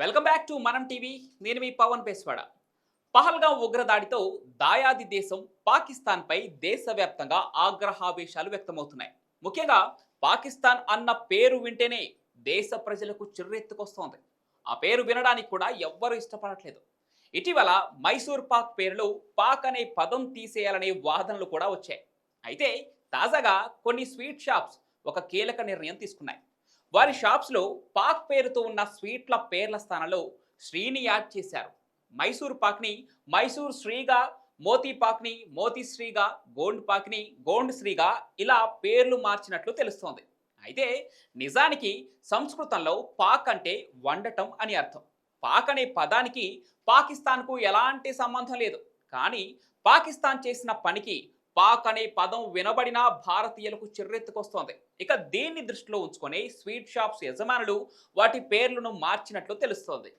Welcome back to Manam TV నేను మీ పవన్ పేస్వాడ పహల్గా ఉగ్రదాడితో దాయాది దేశం పాకిస్తాన్పై దేశవ్యాప్తంగా ఆగ్రహావేశాలు వ్యక్తమవుతున్నాయి. ముఖ్యంగా పాకిస్తాన్ అన్న పేరు వింటేనే దేశ ప్రజలకు చిర్రెత్తుకొస్తోంది. ఆ పేరు వినడానికి కూడా ఎవ్వరూ ఇష్టపడట్లేదు. ఇటీవల మైసూర్ పాక్ పేరులో పాక్ అనే పదం తీసేయాలనే వాదనలు కూడా వచ్చాయి. అయితే తాజాగా కొన్ని స్వీట్ షాప్స్ ఒక కీలక నిర్ణయం తీసుకున్నాయి. వారి షాప్స్లో పాక్ పేరుతో ఉన్న స్వీట్ల పేర్ల స్థానంలో శ్రీని యాడ్ చేశారు. మైసూర్ పాక్ని మైసూర్ శ్రీగా మోతీ పాక్ని మోతీ శ్రీగా గోండ్ పాక్ని గోండ్ శ్రీగా ఇలా పేర్లు మార్చినట్లు తెలుస్తోంది. అయితే నిజానికి సంస్కృతంలో పాక్ అంటే వండటం అని అర్థం. పాక్ అనే పదానికి పాకిస్తాన్కు ఎలాంటి సంబంధం లేదు. కానీ పాకిస్తాన్ చేసిన పనికి పాక్ అనే పదం వినబడిన భారతీయులకు చిర్రెత్తుకొస్తోంది. ఇక దీన్ని దృష్టిలో ఉంచుకొని స్వీట్ షాప్స్ యజమానులు వాటి పేర్లను మార్చినట్లు తెలుస్తోంది.